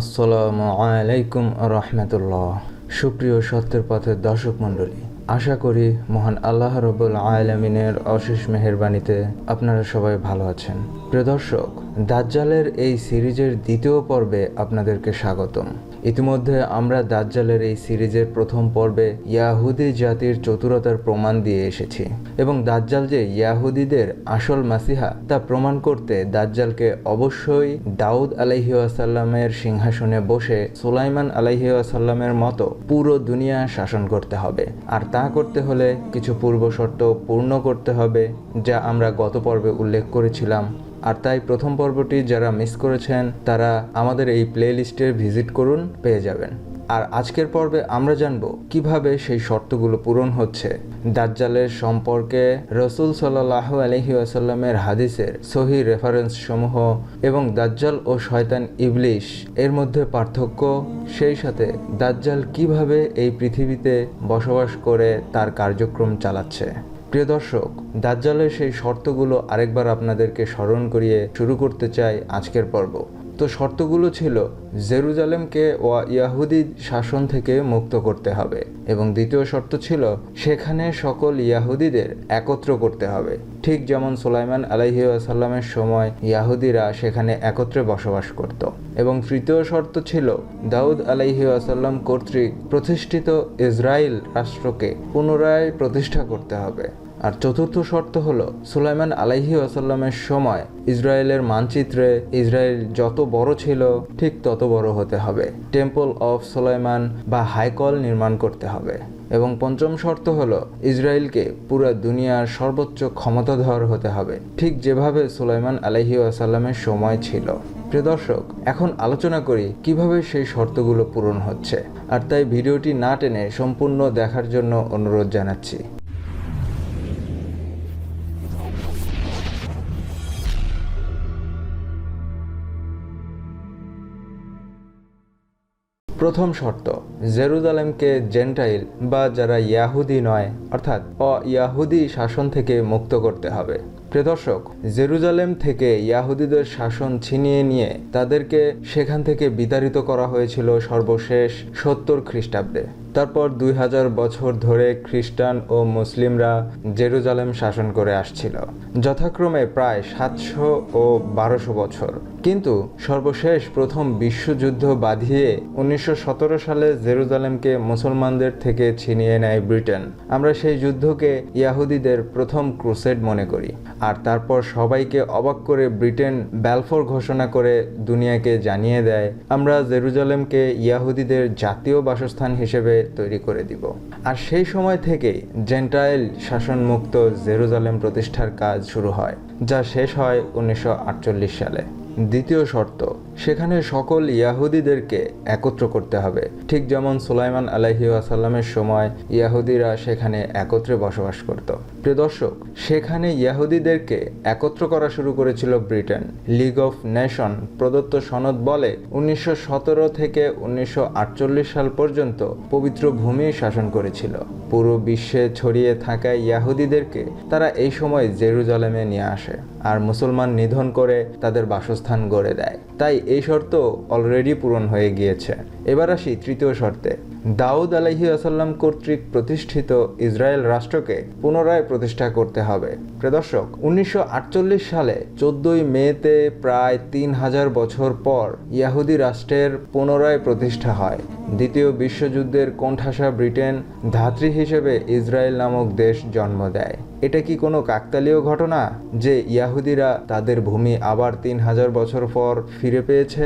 আসসালামু আলাইকুম রহমতুল্লাহ। সুপ্রিয় সত্যের পথের দর্শক মণ্ডলী, আশা করি মহান আল্লাহ রবুল আলমিনের অশেষ মেহরবানিতে আপনারা সবাই ভালো আছেন। প্রিয় দর্শক, দাজ্জালের এই সিরিজের দ্বিতীয় পর্বে আপনাদেরকে স্বাগতম। ইতিমধ্যে আমরা দাজ্জালের এই সিরিজের প্রথম পর্বে ইয়াহুদি জাতির চতুরতার প্রমাণ দিয়ে এসেছি এবং দাজ্জাল যে ইয়াহুদিদের আসল মাসিহা তা প্রমাণ করতে দাজ্জালকে অবশ্যই দাউদ আলাইহিয়াসাল্লামের সিংহাসনে বসে সুলাইমান আলাইহিয়াসাল্লামের মতো পুরো দুনিয়া শাসন করতে হবে। আর তা করতে হলে কিছু পূর্ব শর্ত পূর্ণ করতে হবে, যা আমরা গত পর্বে উল্লেখ করেছিলাম। আর তাই প্রথম পর্বটি যারা মিস করেছেন, তারা আমাদের এই প্লে লিস্টে ভিজিট করুন, পেয়ে যাবেন। আর আজকের পর্বে আমরা জানব কীভাবে সেই শর্তগুলো পূরণ হচ্ছে। দাজ্জালের সম্পর্কে রসুল সাল্লাহ আলহি আসাল্লামের হাদিসের সহি রেফারেন্স সমূহ এবং দাজ্জাল ও শয়তান ইবলিশ এর মধ্যে পার্থক্য, সেই সাথে দাজ্জাল কীভাবে এই পৃথিবীতে বসবাস করে তার কার্যক্রম চালাচ্ছে। প্রিয় দর্শক, দাজ্জালের সেই শর্তগুলো আরেকবার আপনাদেরকে স্মরণ করিয়ে শুরু করতে চাই আজকের পর্ব। তো শর্তগুলো ছিল, জেরুজালেমকে ও ইয়াহুদি শাসন থেকে মুক্ত করতে হবে এবং দ্বিতীয় শর্ত ছিল, সেখানে সকল ইয়াহুদিদের একত্র করতে হবে। ঠিক যেমন সুলাইমান আলাইসাল্লামের সময় ইয়াহুদিরা সেখানে একত্রে বসবাস করত। এবং তৃতীয় শর্ত ছিল, দাউদ আলাইসাল্লাম কর্তৃক প্রতিষ্ঠিত ইসরায়েল রাষ্ট্রকে পুনরায় প্রতিষ্ঠা করতে হবে। আর চতুর্থ শর্ত হল, সুলাইমান আলাইহি আসাল্লামের সময় ইসরায়েলের মানচিত্রে ইসরায়েল যত বড় ছিল, ঠিক তত বড় হতে হবে। টেম্পল অফ সুলাইমান বা হাইকল নির্মাণ করতে হবে। এবং পঞ্চম শর্ত হল, ইসরায়েলকে পুরো দুনিয়ার সর্বোচ্চ ক্ষমতাধর হতে হবে, ঠিক যেভাবে সুলাইমান আলাইহি আসাল্লামের সময় ছিল। দর্শক, এখন আলোচনা করি কীভাবে সেই শর্তগুলো পূরণ হচ্ছে। আর তাই ভিডিওটি না টেনে সম্পূর্ণ দেখার জন্য অনুরোধ জানাচ্ছি। প্রথম শর্ত, জেরুজালেমকে জেন্টাইল বা যারা ইয়াহুদি নয়, অর্থাৎ অ ইয়াহুদি শাসন থেকে মুক্ত করতে হবে। প্রিয়দর্শক জেরুজালেম থেকে ইয়াহুদিদের শাসন ছিনিয়ে নিয়ে তাদেরকে সেখান থেকে বিতাড়িত করা হয়েছিল সর্বশেষ সত্তর খ্রিস্টাব্দে। তারপর দুই হাজার বছর ধরে খ্রিস্টান ও মুসলিমরা জেরুজালেম শাসন করে আসছিল। যথাক্রমে প্রায় সাতশো ও বারোশো বছর। কিন্তু সর্বশেষ প্রথম বিশ্বযুদ্ধ বাঁধিয়ে উনিশশো সতেরো সালে জেরুজালেমকে মুসলমানদের থেকে ছিনিয়ে নেয় ব্রিটেন। আমরা সেই যুদ্ধকে ইয়াহুদিদের প্রথম ক্রুসেড মনে করি। আর তারপর সবাইকে অবাক করে ব্রিটেন ব্যালফোর ঘোষণা করে দুনিয়াকে জানিয়ে দেয়, আমরা জেরুজালেমকে ইয়াহুদিদের জাতীয় বাসস্থান হিসেবে তৈরি করে দিব। আর সেই সময় থেকেই জেন্টাইল শাসনমুক্ত জেরুজালেম প্রতিষ্ঠার কাজ শুরু হয়, যা শেষ হয় উনিশশো আটচল্লিশ সালে। দ্বিতীয় শর্ত সেখানে সকল ইয়াহুদিদেরকে একত্র করতে হবে। ঠিক যেমন সুলাইমান আলাহি আসাল্লামের সময় ইয়াহুদিরা সেখানে একত্রে বসবাস করত। প্রিয় দর্শক, সেখানে ইয়াহুদিদেরকে একত্র করা শুরু করেছিল ব্রিটেন। লিগ অফ নেশন প্রদত্ত সনদ বলে উনিশশো সতেরো থেকে উনিশশো আটচল্লিশ সাল পর্যন্ত পবিত্র ভূমি শাসন করেছিল। পুরো বিশ্বে ছড়িয়ে থাকা ইয়াহুদিদেরকে তারা এই সময় জেরুজালেমে নিয়ে আসে আর মুসলমান নিধন করে তাদের বাসস্থান গড়ে দেয়। তাই এই শর্ত অলরেডি পূরণ হয়ে গিয়েছে। এবার আসি তৃতীয় শর্তে। দাউদ আলহি আসাল্লাম কর্তৃক প্রতিষ্ঠিত ইসরায়েল রাষ্ট্রকে পুনরায় প্রতিষ্ঠা করতে হবে। প্রদর্শক উনিশশো আটচল্লিশ সালে চোদ্দই মেতে প্রায় তিন হাজার বছর পর ইয়াহুদি রাষ্ট্রের পুনরায় প্রতিষ্ঠা হয়। দ্বিতীয় বিশ্বযুদ্ধের কোণঠাসা ব্রিটেন ধাত্রী হিসেবে ইসরায়েল নামক দেশ জন্ম দেয়। এটা কি কোনো কাকতালীয় ঘটনা যে ইয়াহুদিরা তাদের ভূমি আবার তিন হাজার বছর পর ফিরে পেয়েছে?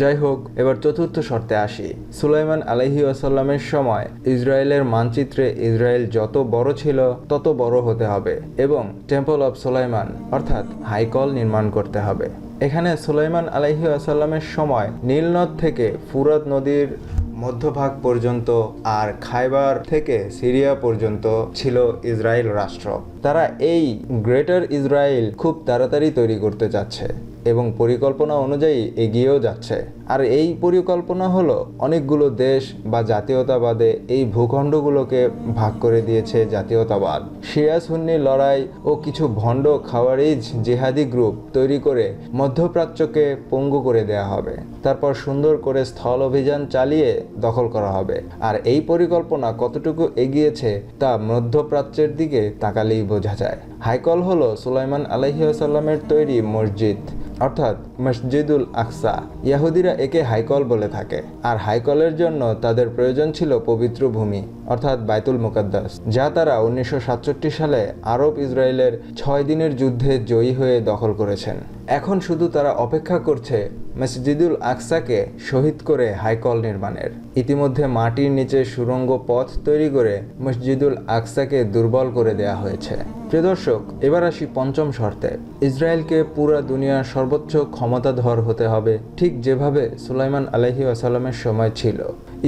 যাই হোক এবার চতুর্থ শর্তে আসি। সুলাইমান আলহি আসাল্লামের সময় ইসরায়েলের মানচিত্রে ইসরায়েল যত বড় ছিল, তত বড় হতে হবে এবং টেম্পল অফ সুলাইমান অর্থাৎ হাইকল নির্মাণ করতে হবে। এখানে সুলাইমান আলহি আসাল্লামের সময় নীলনদ থেকে ফুরাত নদীর মধ্যভাগ পর্যন্ত আর খাইবার থেকে সিরিয়া পর্যন্ত ছিল ইসরায়েল রাষ্ট্র। তারা এই গ্রেটার ইসরায়েল খুব তাড়াতাড়ি তৈরি করতে যাচ্ছে এবং পরিকল্পনা অনুযায়ী এগিয়েও যাচ্ছে। আর এই পরিকল্পনা হলো অনেকগুলো দেশ বা জাতীয়তাবাদে এই ভূখণ্ডগুলোকে ভাগ করে দিয়েছে জাতীয়তাবাদ। শিয়া সুন্নি লড়াই ও কিছু ভণ্ড খাওয়ারিজ জেহাদি গ্রুপ তৈরি করে মধ্যপ্রাচ্যকে পঙ্গু করে দেয়া হবে। তারপর সুন্দর করে স্থল অভিযান চালিয়ে দখল করা হবে। আর এই পরিকল্পনা কতটুকু এগিয়েছে তা মধ্যপ্রাচ্যের দিকে তাকালেই বোঝা যায়। হাইকল হল সুলাইমান আলহিউসাল্লামের তৈরি মসজিদ, অর্থাৎ মসজিদুল আকসা। ইয়াহুদিরা একে হাইকল বলে থাকে। আর হাইকলের জন্য তাদের প্রয়োজন ছিল পবিত্র ভূমি। অর্থাৎ বাইতুল মুকাদ্দাস, যা তারা উনিশশো সাতষট্টি সালে আরব ইসরায়েলের ছয় দিনের যুদ্ধে জয়ী হয়ে দখল করেছেন। এখন শুধু তারা অপেক্ষা করছে মসজিদুল আকসাকে শহীদ করে হাইকল নির্মাণের। ইতিমধ্যে মাটির নিচে সুড়ঙ্গ পথ তৈরি করে মসজিদুল আকসাকে দুর্বল করে দেয়া হয়েছে। প্রিয় দর্শক, এবার আসি পঞ্চম শর্তে। ইসরায়েলকে পুরা দুনিয়ার সর্বোচ্চ ক্ষমতাধর হতে হবে ঠিক যেভাবে সুলাইমান আলহি আসাল্লামের সময় ছিল।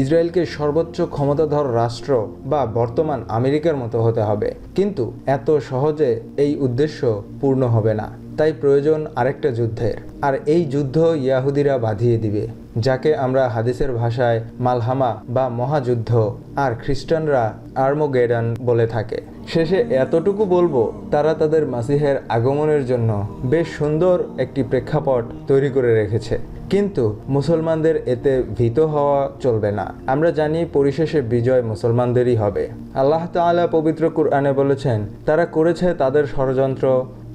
ইসরায়েলকে সর্বোচ্চ ক্ষমতাধর রাষ্ট্র বা বর্তমান আমেরিকার মতো হতে হবে। কিন্তু এত সহজে এই উদ্দেশ্য পূর্ণ হবে না। তাই প্রয়োজন আরেকটা যুদ্ধের। আর এই যুদ্ধ ইয়াহুদিরা বাঁধিয়ে দিবে, যাকে আমরা হাদিসের ভাষায় মালহামা বা মহাযুদ্ধ, আর খ্রিস্টানরা আর্মোগেডান বলে থাকে। শেষে এতটুকু বলব, তারা তাদের মাসিহের আগমনের জন্য বেশ সুন্দর একটি প্রেক্ষাপট তৈরি করে রেখেছে। কিন্তু মুসলমানদের এতে ভীত হওয়া চলবে না। আমরা জানি পরিশেষে বিজয় মুসলমানদেরই হবে। আল্লাহ তালা পবিত্র কুরআনে বলেছেন, তারা করেছে তাদের ষড়যন্ত্র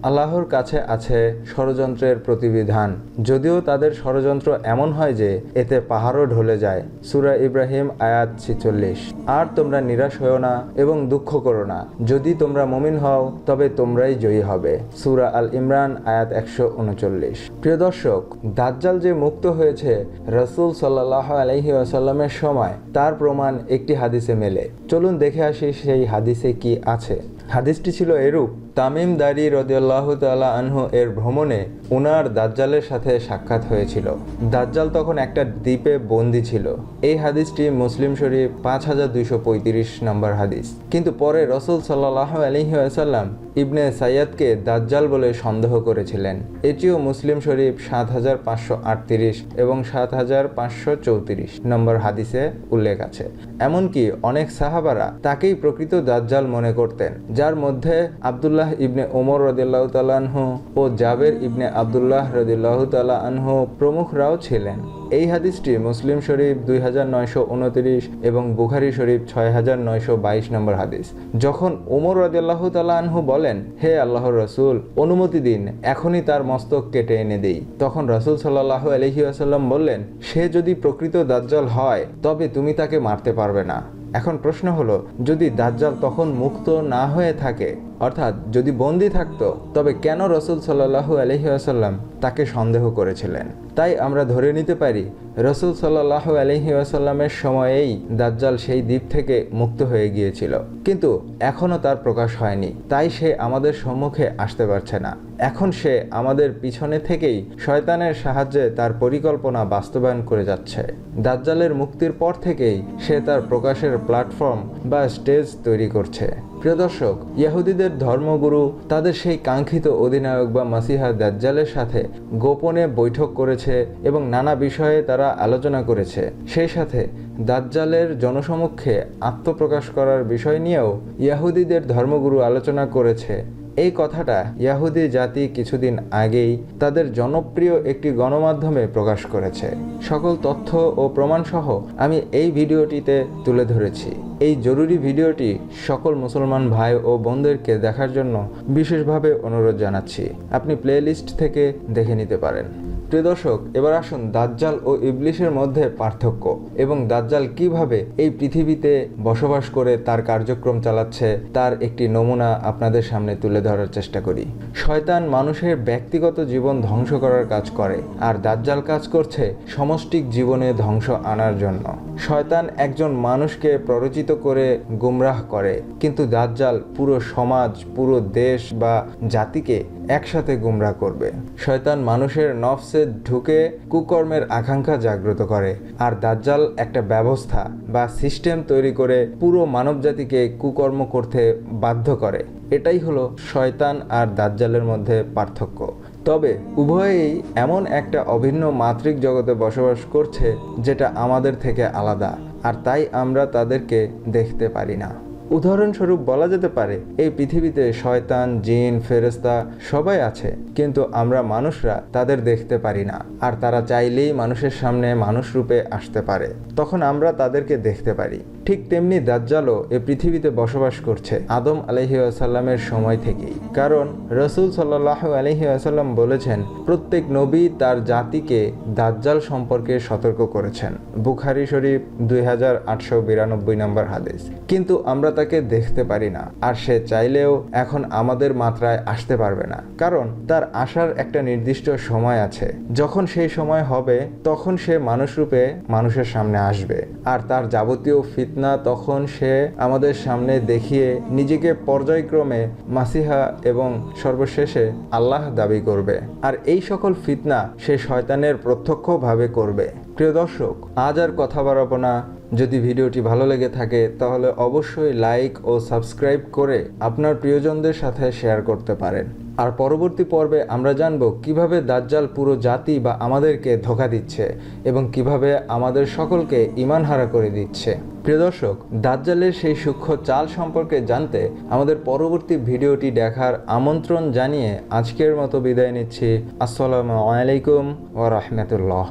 আল্লাহর কাছে আছে ষড়যন্ত্রের প্রতিবিধান। যদিও তাদের ষড়যন্ত্র এমন হয় যে, এতে পাহাড়ও ঢলে যায়। সুরা ইব্রাহিম আয়াত ছিচল্লিশ। আর তোমরা নিরাশ হও না এবং দুঃখ করো না। যদি তোমরা মমিন হও, তবে তোমরাই জয়ী হবে। সুরা আল ইমরান আয়াত একশো উনচল্লিশ। প্রিয় দর্শক, দাজ্জাল যে মুক্ত হয়েছে রসুল সাল্লাহ আলহি আসাল্লামের সময়, তার প্রমাণ একটি হাদিসে মেলে। চলুন দেখে আসি সেই হাদিসে কি আছে। হাদিসটি ছিল এরূপ, তামিম দারি রদিয়াল্লাহ তালা আনহু এর ভ্রমণে উনার দাজ্জালের সাথে সাক্ষাৎ হয়েছিল। দাজ্জাল তখন একটা দ্বীপে বন্দি ছিল। এই হাদিসটি মুসলিম শরীফ পাঁচ হাজার দুইশো পঁয়ত্রিশ নম্বর হাদিস। কিন্তু পরে রসুল সাল্লাহ আলহি আসাল্লাম ইবনে সাইয়াদকে দাজ্জাল বলে সন্দেহ করেছিলেন। এটিও মুসলিম শরীফ সাত হাজার পাঁচশো আটত্রিশ এবং সাত হাজার পাঁচশো চৌত্রিশ নম্বর হাদিসে উল্লেখ আছে। এমনকি অনেক সাহাবারা তাকেই প্রকৃত দাজ্জাল মনে করতেন, যার মধ্যে আবদুল্লাহ ইবনে ওমর রদিল্লাহ তালাহু ও জাবের ইবনে আবদুল্লাহ রদিল্লাহ তালা আনহু প্রমুখরাও ছিলেন। এই হাদিসটি মুসলিম শরীফ দুই হাজার নয়শো উনত্রিশ এবং বুখারি শরীফ ছয় হাজার নয়শো বাইশ নম্বর হাদিস। যখন ওমর রদিল্লাহ তালা আনহু বলেন, হে আল্লাহর রসুল, অনুমতি দিন, এখনই তার মস্তক কেটে এনে দেই। তখন রসুল সাল্লাহ আলহি আসাল্লাম বললেন, সে যদি প্রকৃত দাজ্জাল হয়, তবে তুমি তাকে মারতে পারবে না। এখন প্রশ্ন হলো, যদি দাজ্জাল তখন মুক্ত না হয়ে থাকে অর্থাৎ যদি বন্দি থাকতো, তবে কেন রসুল সাল্লাহু আলহি আসাল্লাম তাকে সন্দেহ করেছিলেন? তাই আমরা ধরে নিতে পারি, রসুল সাল্লাহ আলহি আসাল্লামের সময়েই দাজ্জাল সেই দ্বীপ থেকে মুক্ত হয়ে গিয়েছিল। কিন্তু এখনও তার প্রকাশ হয়নি। তাই সে আমাদের সম্মুখে আসতে পারছে না। এখন সে আমাদের পিছনে থেকেই শয়তানের সাহায্যে তার পরিকল্পনা বাস্তবায়ন করে যাচ্ছে। দাজ্জালের মুক্তির পর থেকেই সে তার প্রকাশের প্ল্যাটফর্ম বা স্টেজ তৈরি করছে। প্রিয় দর্শক ইয়াহুদিদের ধর্মগুরু, তাদের সেই কাঙ্ক্ষিত অধিনায়ক বা মাসিহা দাজ্জালের সাথে গোপনে বৈঠক করেছে এবং নানা বিষয়ে তারা আলোচনা করেছে। সেই সাথে দাজ্জালের জনসমক্ষে আত্মপ্রকাশ করার বিষয় নিয়েও ইয়াহুদিদের ধর্মগুরু আলোচনা করেছে। এই কথাটা ইয়াহুদি জাতি কিছুদিন আগেই তাদের জনপ্রিয় একটি গণমাধ্যমে প্রকাশ করেছে। সকল তথ্য ও প্রমাণসহ আমি এই ভিডিওটিতে তুলে ধরেছি। এই জরুরি ভিডিওটি সকল মুসলমান ভাই ও বোনদেরকে দেখার জন্য বিশেষভাবে অনুরোধ জানাচ্ছি। আপনি প্লেলিস্ট থেকে দেখে নিতে পারেন। প্রিয় দর্শক, এবার আসুন দাজ্জাল ও ইবলিশের মধ্যে পার্থক্য এবং দাজ্জাল কীভাবে এই পৃথিবীতে বসবাস করে তার কার্যক্রম চালাচ্ছে, তার একটি নমুনা আপনাদের সামনে তুলে ধরার চেষ্টা করি। শয়তান মানুষের ব্যক্তিগত জীবন ধ্বংস করার কাজ করে, আর দাজ্জাল কাজ করছে সমষ্টিক জীবনে ধ্বংস আনার জন্য। শয়তান একজন মানুষকে প্ররোচিত করে গুমরাহ করে, কিন্তু দাজ্জাল পুরো সমাজ, পুরো দেশ বা জাতিকে একসাথে গুমরাহ করবে। শয়তান মানুষের নফসে ঢুকে কুকর্মের আকাঙ্ক্ষা জাগ্রত করে। আর দাজ্জাল একটা ব্যবস্থা বা সিস্টেম তৈরি করে পুরো মানবজাতিকে কুকর্ম করতে বাধ্য করে। এটাই হলো শয়তান আর দাজ্জালের মধ্যে পার্থক্য। তবে উভয়েই এমন একটা অভিন্ন মাতৃক জগতে বসবাস করছে যেটা আমাদের থেকে আলাদা। আর তাই আমরা তাদেরকে দেখতে পারি না। উদাহরণস্বরূপ বলা যেতে পারে, এই পৃথিবীতে শয়তান, জিন ফেরেস্তা সবাই আছে, কিন্তু আমরা মানুষরা তাদের দেখতে পারি না। আর তারা চাইলেই মানুষের সামনে মানুষ রূপে আসতে পারে। তখন আমরা তাদেরকে দেখতে পারি। ঠিক তেমনি দাজ্জালও এ পৃথিবীতে বসবাস করছে আদম আলহি আসাল্লামের সময় থেকেই। কারণ রসুল সাল্লাহ আলহি আসাল্লাম বলেছেন, প্রত্যেক নবী তার জাতিকে দাজ্জাল সম্পর্কে সতর্ক করেছেন। বুখারি শরীফ দুই হাজার আটশো বিরানব্বই নম্বর হাদিস। কিন্তু আমরা তাকে দেখতে পারি না, আর সে চাইলেও এখন আমাদের মাত্রায় আসতে পারবে না। কারণ তার আসার একটা নির্দিষ্ট সময় আছে। যখন সেই সময় হবে, তখন সে মানুষ রূপে মানুষের সামনে আসবে। আর তার যাবতীয় ফিতনা তখন সে আমাদের সামনে দেখিয়ে নিজেকে পর্যায়ক্রমে মাসিহা এবং সর্বশেষে আল্লাহ দাবি করবে। আর এই সকল ফিতনা সে শয়তানের প্রত্যক্ষভাবে করবে। প্রিয় দর্শক, আজ আর কথা বাড়াবো না। যদি ভিডিওটি ভালো লেগে থাকে, তাহলে অবশ্যই লাইক ও সাবস্ক্রাইব করে আপনার প্রিয়জনদের সাথে শেয়ার করতে পারেন। আর পরবর্তী পর্বে আমরা জানব কীভাবে দাজ্জাল পুরো জাতি বা আমাদেরকে ধোকা দিচ্ছে এবং কীভাবে আমাদের সকলকে ইমানহারা করে দিচ্ছে। প্রিয় দর্শক, দাজ্জালের সেই সূক্ষ্ম চাল সম্পর্কে জানতে আমাদের পরবর্তী ভিডিওটি দেখার আমন্ত্রণ জানিয়ে আজকের মতো বিদায় নিচ্ছি। আসসালামু আলাইকুম ও রহমতুল্লাহ।